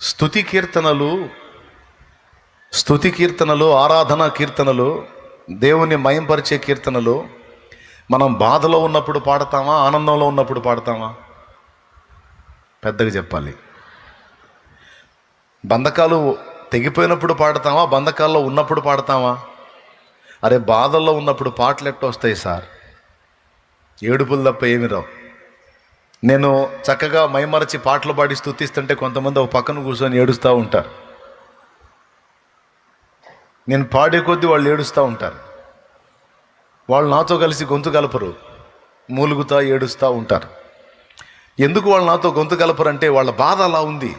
స్థుతి కీర్తనలు స్థుతి కీర్తనలు ఆరాధన కీర్తనలు దేవుని మయంపరిచే కీర్తనలు మనం బాధలో ఉన్నప్పుడు పాడతామా ఆనందంలో ఉన్నప్పుడు పాడతామా? పెద్దగా చెప్పాలి. బంధకాలు తెగిపోయినప్పుడు పాడతామా బంధకాల్లో ఉన్నప్పుడు పాడతామా? అరే బాధల్లో ఉన్నప్పుడు పాటలు ఎట్టు వస్తాయి సార్? ఏడుపులు తప్ప ఏమి రావు. నేను చక్కగా మైమరచి పాటలు పాడి స్థుతిస్తుంటే కొంతమంది ఒక పక్కన కూర్చొని ఏడుస్తూ ఉంటారు. నేను పాడే కొద్దీ వాళ్ళు ఏడుస్తూ ఉంటారు. వాళ్ళు నాతో కలిసి గొంతు కలపరు మూలుగుతా ఏడుస్తూ ఉంటారు. ఎందుకు వాళ్ళు నాతో గొంతు కలపరు అంటే వాళ్ళ బాధ అలా ఉంది.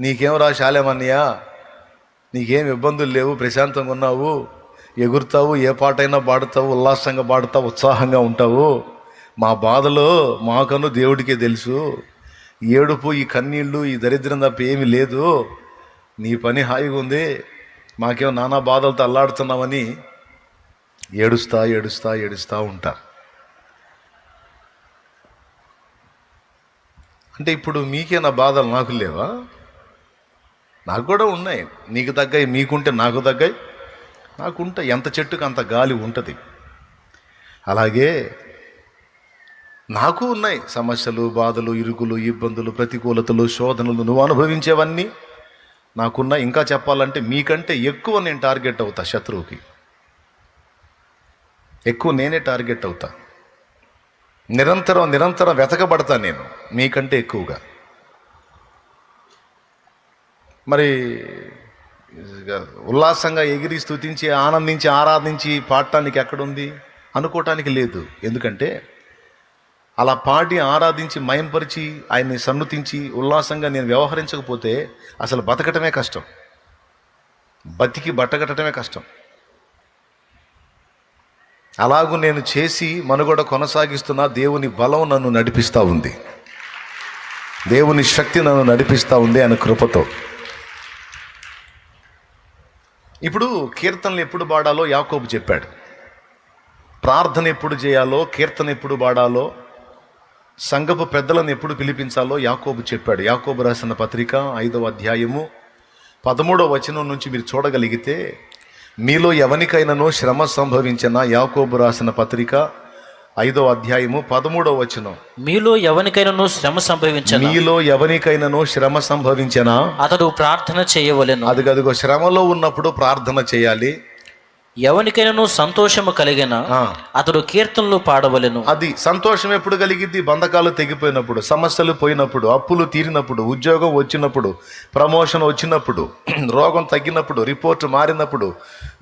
నీకేం రా శాలేమన్నయ్య? నీకేం ఇబ్బందులు లేవు? ప్రశాంతంగా ఉన్నావు? ఎగురుతావు? ఏ పాటైనా పాడుతావు? ఉల్లాసంగా పాడుతావు? ఉత్సాహంగా ఉంటావు? మా బాధలో మాకను దేవుడికే తెలుసు. ఏడుపు ఈ కన్నీళ్ళు ఈ దరిద్రం తప్ప ఏమీ లేదు. నీ పని హాయిగా ఉంది. మాకేమో నానా బాధలతో అల్లాడుతున్నామని ఏడుస్తా ఏడుస్తా ఏడుస్తూ ఉంటారు అంటే ఇప్పుడు మీకే నా బాధలు? నాకు లేవా? నాకు కూడా ఉన్నాయి. నీకు తగ్గాయి మీకుంటే నాకు తగ్గాయి. నాకుంటే ఎంత చెట్టుకు అంత గాలి ఉంటుంది. అలాగే నాకు ఉన్నాయి. సమస్యలు బాధలు ఇరుకులు ఇబ్బందులు ప్రతికూలతలు శోధనలు నువ్వు అనుభవించేవన్నీ నాకున్న ఇంకా చెప్పాలంటే మీకంటే ఎక్కువ నేను టార్గెట్ అవుతా శత్రువుకి. ఎక్కువ నేనే టార్గెట్ అవుతా. నిరంతరం నిరంతరం వెతకబడతా నేను. మీకంటే ఎక్కువగా. మరి ఉల్లాసంగా ఎగిరి స్థుతించి ఆనందించి ఆరాధించి పాడటానికి ఎక్కడుంది? అనుకోవటానికి లేదు. ఎందుకంటే అలా పాడి ఆరాధించి మయంపరిచి ఆయన్ని సన్నుతించి ఉల్లాసంగా నేను వ్యవహరించకపోతే అసలు బతకటమే కష్టం. బతికి బట్టగట్టడమే కష్టం. అలాగూ నేను చేసి మనుగడ కొనసాగిస్తున్న దేవుని బలం నన్ను నడిపిస్తూ ఉంది. దేవుని శక్తి నన్ను నడిపిస్తూ ఉంది ఆయన కృపతో. ఇప్పుడు కీర్తనలు ఎప్పుడు పాడాలో యాకోబు చెప్పాడు. ప్రార్థన ఎప్పుడు చేయాలో కీర్తన ఎప్పుడు పాడాలో సంఘపు పెద్దలను ఎప్పుడు పిలిపించాలో యాకోబు చెప్పాడు. యాకోబు రాసిన పత్రిక ఐదవ అధ్యాయము పదమూడవ వచనం నుంచి మీరు చూడగలిగితే మీలో ఎవరికైనానో శ్రమ సంభవించిన యాకోబు రాసిన పత్రిక ఐదవ అధ్యాయము పదమూడవ వచనం. మీలో ఎవరికైనాను శ్రమ సంభవించను మీలో ఎవరికైనానో శ్రమ సంభవించిన అతడు ప్రార్థన చేయవలెను. అది గదిగో శ్రమలో ఉన్నప్పుడు ప్రార్థన చేయాలి. ఎవరికైనాను సంతోషము కలిగిన అతడు కీర్తనలు పాడవలెను. అది సంతోషం ఎప్పుడు కలిగిద్ది? బంధకాలు తెగిపోయినప్పుడు సమస్యలు పోయినప్పుడు అప్పులు తీరినప్పుడు ఉద్యోగం వచ్చినప్పుడు ప్రమోషన్ వచ్చినప్పుడు రోగం తగ్గినప్పుడు రిపోర్ట్ మారినప్పుడు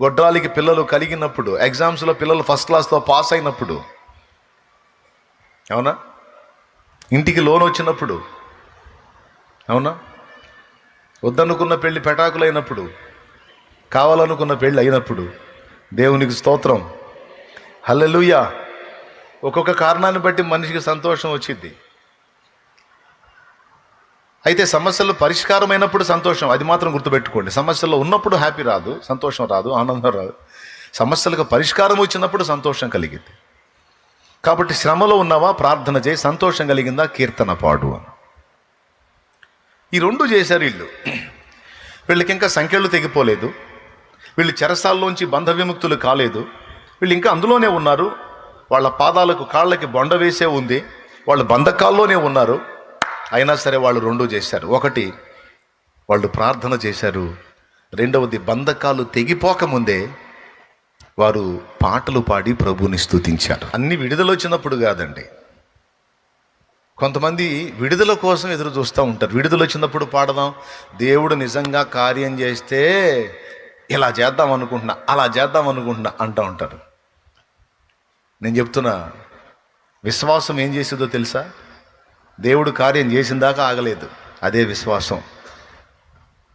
గొడ్రాలికి పిల్లలు కలిగినప్పుడు ఎగ్జామ్స్లో పిల్లలు ఫస్ట్ క్లాస్తో పాస్ అయినప్పుడు. అవునా? ఇంటికి లోన్ వచ్చినప్పుడు. అవునా? వద్దనుకున్న పెళ్ళి పెటాకులైనప్పుడు కావాలనుకున్న పెళ్ళి అయినప్పుడు. దేవునికి స్తోత్రం. హల్లెలూయా. ఒక్కొక్క కారణాన్ని బట్టి మనిషికి సంతోషం వచ్చింది అయితే సమస్యలు పరిష్కారమైనప్పుడు సంతోషం అది మాత్రం గుర్తుపెట్టుకోండి. సమస్యల్లో ఉన్నప్పుడు హ్యాపీ రాదు సంతోషం రాదు ఆనందం రాదు. సమస్యలకు పరిష్కారం వచ్చినప్పుడు సంతోషం కలిగింది కాబట్టి శ్రమలో ఉన్నావా ప్రార్థన చేయి సంతోషం కలిగిందా కీర్తన పాడు అని. ఈ రెండు చేశారు వీళ్ళు. వీళ్ళకి ఇంకా సంఖ్యలు తెగిపోలేదు. వీళ్ళు చెరసాల్లోంచి బంధ విముక్తులు కాలేదు. వీళ్ళు ఇంకా అందులోనే ఉన్నారు. వాళ్ళ పాదాలకు కాళ్ళకి బొండ వేసే ఉంది. వాళ్ళు బంధకాల్లోనే ఉన్నారు. అయినా సరే వాళ్ళు రెండు చేశారు. ఒకటి వాళ్ళు ప్రార్థన చేశారు. రెండవది బంధకాలు తెగిపోకముందే వారు పాటలు పాడి ప్రభుని స్థుతించారు అన్ని విడుదల వచ్చినప్పుడు కాదండి. కొంతమంది విడుదల కోసం ఎదురు చూస్తూ ఉంటారు. విడుదల వచ్చినప్పుడు పాడదాం. దేవుడు నిజంగా కార్యం చేస్తే ఇలా చేద్దాం అనుకుంటున్నా అలా చేద్దాం అనుకుంటున్నా అంటూ ఉంటారు. నేను చెప్తున్నా విశ్వాసం ఏం చేసిందో తెలుసా? దేవుడు కార్యం చేసిన దాకా ఆగలేదు అదే విశ్వాసం.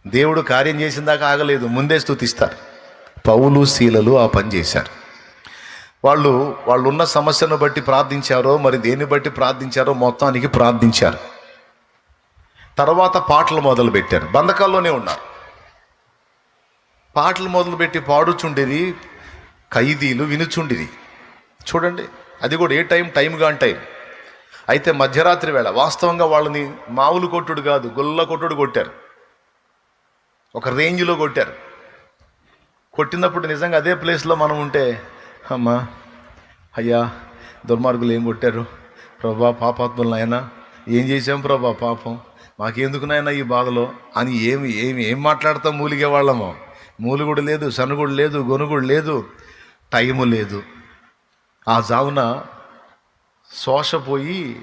దేవుడు కార్యం చేసిన దాకా ఆగలేదు ముందే స్థుతిస్తారు పౌలు శీలలు ఆ పని చేశారు. వాళ్ళు వాళ్ళు ఉన్న సమస్యను బట్టి ప్రార్థించారో మరి దేన్ని బట్టి ప్రార్థించారో మొత్తానికి ప్రార్థించారు. తర్వాత పాటలు మొదలు పెట్టారు బంధకాల్లోనే ఉన్నారు. పాటలు మొదలుపెట్టి పాడుచుండేది ఖైదీలు వినుచుండిరి. చూడండి అది కూడా ఏ టైం టైం కాని టైం. అయితే మధ్యరాత్రి వేళ వాస్తవంగా వాళ్ళని మామూలు కొట్టుడు కాదు గొల్ల కొట్టుడు కొట్టారు. ఒక రేంజ్లో కొట్టారు. కొట్టినప్పుడు నిజంగా అదే ప్లేస్లో మనం ఉంటే అమ్మా అయ్యా దుర్మార్గులు ఏం కొట్టారు? ప్రభా పాపాత్ములు నాయన ఏం చేశాం ప్రభా పాపం? మాకెందుకు నాయన ఈ బాధలో? అని ఏమి ఏమి ఏం మాట్లాడతాం మూలిగే వాళ్ళము? మూలుగుడు లేదు సనుగుడు లేదు గొనుగుడు లేదు టైము లేదు. ఆ జామున శోషపోయి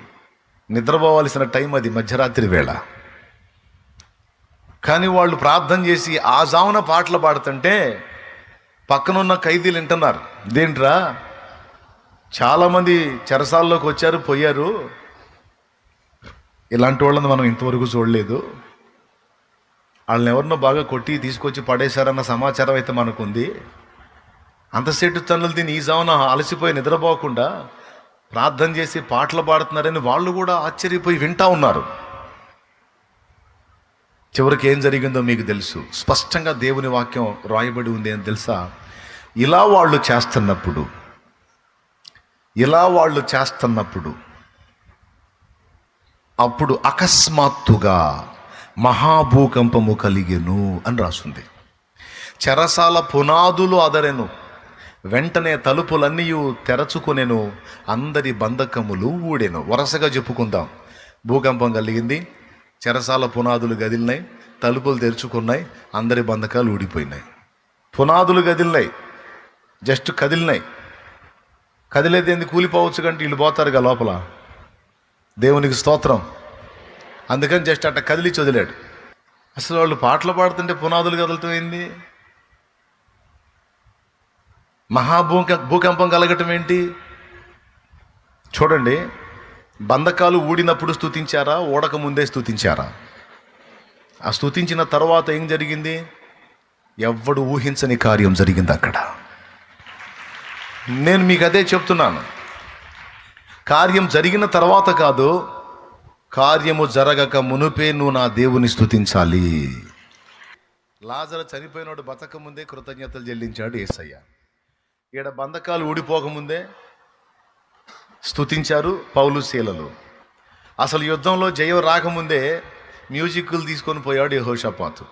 నిద్రపోవాల్సిన టైం అది మధ్యరాత్రి వేళ. కానీ వాళ్ళు ప్రార్థన చేసి ఆ జామున పాటలు పాడుతుంటే పక్కనున్న ఖైదీలు వింటున్నారు. దేంట్రా చాలామంది చెరసాల్లోకి వచ్చారు పోయారు. ఇలాంటి వాళ్ళని మనం ఇంతవరకు చూడలేదు. వాళ్ళని ఎవరినో బాగా కొట్టి తీసుకొచ్చి పడేశారన్న సమాచారం అయితే మనకుంది. అంతసేటు తన్నులు దీన్ని ఈ జామున అలసిపోయి నిద్రపోకుండా ప్రార్థన చేసి పాటలు పాడుతున్నారని వాళ్ళు కూడా ఆశ్చర్యపోయి వింటా ఉన్నారు. చివరికి ఏం జరిగిందో మీకు తెలుసు. స్పష్టంగా దేవుని వాక్యం రాయబడి ఉంది అని తెలుసా? ఇలా వాళ్ళు చేస్తున్నప్పుడు ఇలా వాళ్ళు చేస్తున్నప్పుడు అప్పుడు అకస్మాత్తుగా మహాభూకంపము కలిగెను అని రాస్తుంది చెరసాల పునాదులు అదరెను వెంటనే తలుపులన్నీ తెరచుకునేను అందరి బంధకములు ఊడెను. వరుసగా చెప్పుకుందాం. భూకంపం కలిగింది చెరసాల పునాదులు గదిలినాయి తలుపులు తెరుచుకున్నాయి అందరి బంధకాలు ఊడిపోయినాయి. పునాదులు గదిలినాయి జస్ట్ కదిలినాయి. కదిలేదేంది కూలిపోవచ్చు కంటే వీళ్ళు పోతారుగా లోపల. దేవునికి స్తోత్రం. అందుకని జస్ట్ అట్ట కదిలి వదిలాడు. అసలు వాళ్ళు పాటలు పాడుతుంటే పునాదులు కదలటం మహాభూక భూకంపం కలగటం ఏంటి? చూడండి బంధకాలు ఊడినప్పుడు స్థుతించారా ఊడక ముందే స్తుతించారా? ఆ స్థుతించిన తర్వాత ఏం జరిగింది? ఎవ్వడు ఊహించని కార్యం జరిగింది అక్కడ. నేను మీకు అదే చెప్తున్నాను. కార్యం జరిగిన తర్వాత కాదు కార్యము జరగక మునుపే నువ్వు నా దేవుని స్థుతించాలి లాజర చనిపోయినోడు బతక ముందే కృతజ్ఞతలు చెల్లించాడు ఏసయ్య. ఈడ బంధకాలు ఊడిపోకముందే స్థుతించారు పౌలు శీలలు అసలు యుద్ధంలో జయం రాకముందే మ్యూజిక్లు తీసుకొని పోయాడు యహోషపాతు.